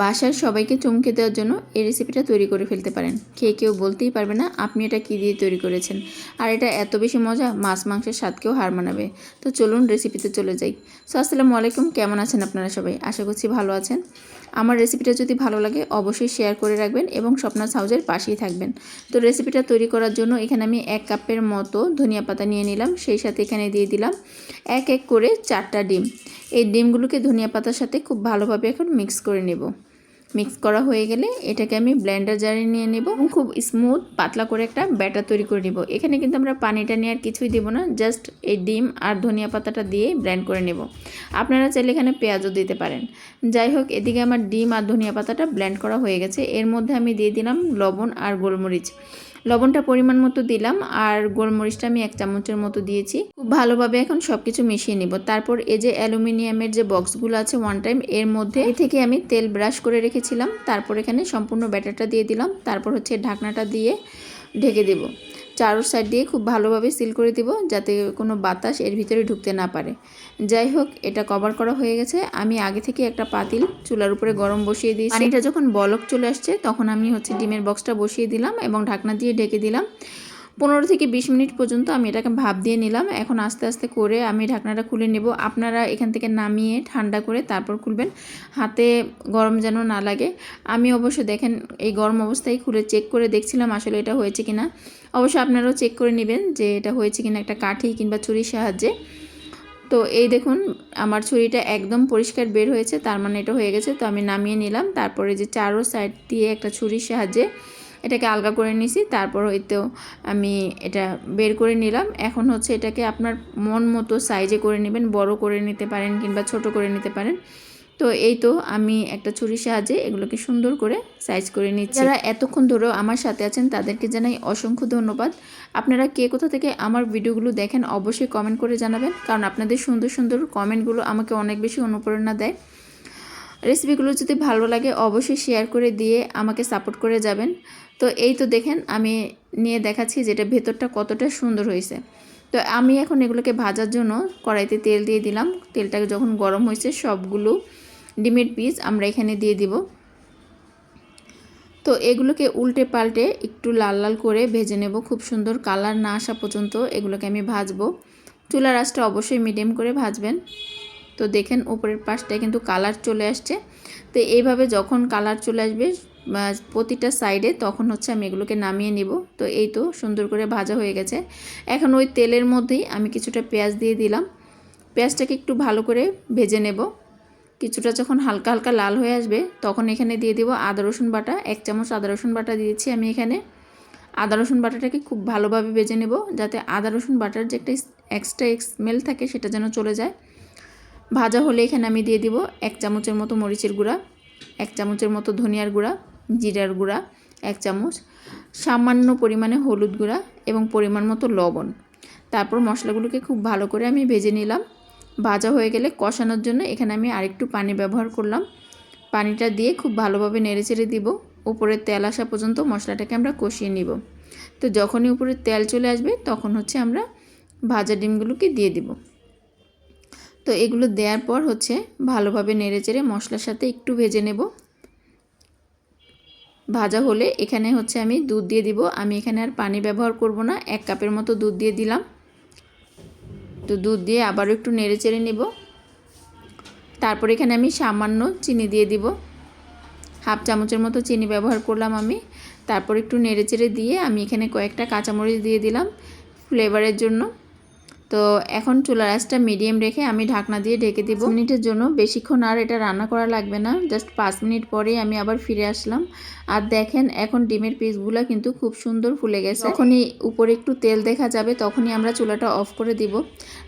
বাসার সবাইকে চমকে দেওয়ার জন্য এই রেসিপিটা তৈরি করে ফেলতে পারেন। খেয়ে কেউ বলতেই পারবে না, আপনি এটা কী দিয়ে তৈরি করেছেন। আর এটা এত বেশি মজা, মাছ মাংসের স্বাদকেও হার মানাবে। তো চলুন রেসিপিতে চলে যাই। সো আসসালামু আলাইকুম, কেমন আছেন আপনারা সবাই? আশা করছি ভালো আছেন। আমার রেসিপিটা যদি ভালো লাগে, অবশ্যই শেয়ার করে রাখবেন এবং স্বপ্নাস হাউজের পাশেই থাকবেন। তো রেসিপিটা তৈরি করার জন্য এখানে আমি এক কাপের মতো ধনিয়া পাতা নিয়ে নিলাম, সেই সাথে এখানে দিয়ে দিলাম এক এক করে চারটা ডিম। এই ডিমগুলোকে ধনিয়া পাতার সাথে খুব ভালোভাবে এখন মিক্স করে নেব। মিক্স করা হয়ে গেলে এটাকে আমি ব্লেন্ডার জারে নিয়ে নেব এবং খুব স্মুথ, পাতলা করে একটা ব্যাটার তৈরি করে নেব। এখানে কিন্তু আমরা পানিটা নিয়ে আর কিছুই দেবো না, জাস্ট এই ডিম আর ধনিয়া পাতাটা দিয়ে ব্লেন্ড করে নেব। আপনারা চাইলে এখানে পেঁয়াজও দিতে পারেন। যাই হোক, এদিকে আমার ডিম আর ধনিয়া পাতাটা ব্লেন্ড করা হয়ে গেছে। এর মধ্যে আমি দিয়ে দিলাম লবণ আর গোলমরিচ। লবণটা পরিমাণ মতো দিলাম আর গোলমরিচটা আমি এক চামচের মতো দিয়েছি। খুব ভালোভাবে এখন সব কিছু মিশিয়ে নিব। তারপর এই যে অ্যালুমিনিয়ামের যে বক্সগুলো আছে ওয়ান টাইম এর মধ্যে এ থেকে আমি তেল ব্রাশ করে রেখেছিলাম। তারপর এখানে সম্পূর্ণ ব্যাটারটা দিয়ে দিলাম। তারপর হচ্ছে ঢাকনাটা দিয়ে ঢেকে দেব। চারো সাইড দিয়ে খুব ভালোভাবে সিল করে দিব যাতে কোনো বাতাস এর ভিতরে ঢুকতে না পারে। যাই হোক, এটা কভার করা হয়ে গেছে। আমি আগে থেকে একটা পাতিল চুলার উপরে গরম বসিয়ে দিয়েছি। পানিটা যখন বলক চলে আসছে, তখন আমি হচ্ছে ডিমের বক্সটা বসিয়ে দিলাম এবং ঢাকনা দিয়ে ঢেকে দিলাম। পনেরো থেকে বিশ মিনিট পর্যন্ত আমি এটাকে ভাপ দিয়ে নিলাম। এখন আস্তে আস্তে করে আমি ঢাকনাটা খুলে নেব। আপনারা এখান থেকে নামিয়ে ঠান্ডা করে তারপর খুলবেন। হাতে গরম যেন না লাগে। আমি অবশ্য দেখেন এই গরম অবস্থায় খুলে চেক করে দেখছিলাম আসলে এটা হয়েছে কি না অবশ্য আপনারাও চেক করে নেবেন যে এটা হয়েছে কিনা একটা কাঠি কিংবা ছুরির সাহায্যে। তো এই দেখুন, আমার ছুরিটা একদম পরিষ্কার বের হয়েছে। তার মানে এটা হয়ে গেছে। তো আমি নামিয়ে নিলাম। তারপরে যে চারো সাইড দিয়ে একটা ছুরির সাহায্যে এটাকে আলগা করে নিছি, তারপর হয়তো আমি এটা বের করে নিলাম। এখন হচ্ছে এটাকে আপনার মন মতো সাইজে করে নেবেন, বড় করে নিতে পারেন কিংবা ছোট করে নিতে পারেন। তো এই তো আমি একটা ছুরির সাহায্যে এগুলোকে সুন্দর করে সাইজ করে নিচ্ছি। যারা এতক্ষণ ধরেও আমার সাথে আছেন, তাদেরকে জানাই অসংখ্য ধন্যবাদ। আপনারা কে কোথা থেকে আমার ভিডিওগুলো দেখেন, অবশ্যই কমেন্ট করে জানাবেন, কারণ আপনাদের সুন্দর সুন্দর কমেন্টগুলো আমাকে অনেক বেশি অনুপ্রেরণা দেয়। রেসিপিগুলো যদি ভালো লাগে অবশ্যই শেয়ার করে দিয়ে আমাকে সাপোর্ট করে যাবেন। তো এই তো দেখেন, আমি নিয়ে দেখাচ্ছি যেটা ভেতরটা কতটা সুন্দর হয়েছে। তো আমি এখন এগুলোকে ভাজার জন্য কড়াইতে তেল দিয়ে দিলাম। তেলটাকে যখন গরম হয়েছে, সবগুলো ডিমের পিস আমরা এখানে দিয়ে দিব। তো এগুলোকে উল্টে পাল্টে একটু লাল লাল করে ভেজে নেব। খুব সুন্দর কালার না আসা পর্যন্ত এগুলোকে আমি ভাজবো। চুলার আঁচটা অবশ্যই মিডিয়াম করে ভাজবেন। তো দেখেন উপরের পাশটায় কিন্তু কালার চলে আসছে। তো এইভাবে যখন কালার চলে আসবে প্রতিটা সাইডে তখন হচ্ছে আমি এগুলোকে নামিয়ে নিব। তো এই তো সুন্দর করে ভাজা হয়ে গেছে। এখন ওই তেলের মধ্যেই আমি কিছুটা পেঁয়াজ দিয়ে দিলাম। পেঁয়াজটাকে একটু ভালো করে ভেজে নেব। কিছুটা যখন হালকা হালকা লাল হয়ে আসবে, তখন এখানে দিয়ে দেবো আদা রসুন বাটা। এক চামচ আদা রসুন বাটা দিয়েছি আমি এখানে। আদা রসুন বাটাটাকে খুব ভালোভাবে বেজে নেব, যাতে আদা রসুন বাটার যে একটা এক্সট্রা স্মেল থাকে, সেটা যেন চলে যায়। ভাজা হলে এখানে আমি দিয়ে দিব এক চামচের মতো মরিচের গুঁড়া, এক চামচের মতো ধনিয়ার গুঁড়া, জিরার গুঁড়া, এক চামচ সামান্য পরিমাণে হলুদ গুঁড়া এবং পরিমাণ মতো লবণ। তারপর মশলাগুলোকে খুব ভালো করে আমি ভেজে নিলাম। ভাজা হয়ে গেলে কষানোর জন্য এখানে আমি আরেকটু পানি ব্যবহার করলাম। পানিটা দিয়ে খুব ভালোভাবে নেড়ে চেড়ে দিব। উপরে তেল আসা পর্যন্ত মশলাটাকে আমরা কষিয়ে নিব। তো যখনই উপরে তেল চলে আসবে তখন হচ্ছে আমরা ভাজা ডিমগুলোকে দিয়ে দিব। তো এগুলো দেওয়ার পর হচ্ছে ভালোভাবে নেড়ে চেড়ে মশলার সাথে একটু ভেজে নেব। ভাজা হলে এখানে হচ্ছে আমি দুধ দিয়ে দিব। আমি এখানে আর পানি ব্যবহার করব না, এক কাপের মতো দুধ দিয়ে দিলাম। তো দুধ দিয়ে আবারও একটু নেড়ে চেড়ে নেব। তারপর এখানে আমি সামান্য চিনি দিয়ে দিব। হাফ চামচের মতো চিনি ব্যবহার করলাম আমি। তারপর একটু নেড়ে চেড়ে দিয়ে আমি এখানে কয়েকটা কাঁচামরিচ দিয়ে দিলাম। ফ্লেভারের জন্য। তো এখন চুলার আঁচটা মিডিয়াম রেখে আমি ঢাকনা দিয়ে ঢেকে দিব। মিনিটের জন্য। বেশিক্ষণ আর এটা রান্না করা লাগবে না। জাস্ট পাঁচ মিনিট পরেই আমি আবার ফিরে আসলাম। আর দেখেন, এখন ডিমের পিসগুলো কিন্তু খুব সুন্দর ফুলে গেছে। যখনই উপরে একটু তেল দেখা যাবে, তখনই আমরা চুলাটা অফ করে দিব।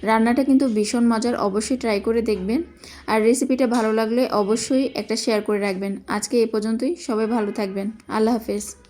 রান্নাটা কিন্তু ভীষণ মজার। অবশ্যই ট্রাই করে দেখবেন। আর রেসিপিটা ভালো লাগলে অবশ্যই একটা শেয়ার করে রাখবেন। আজকে এ পর্যন্তই। সবাই ভালো থাকবেন। আল্লাহ হাফেজ।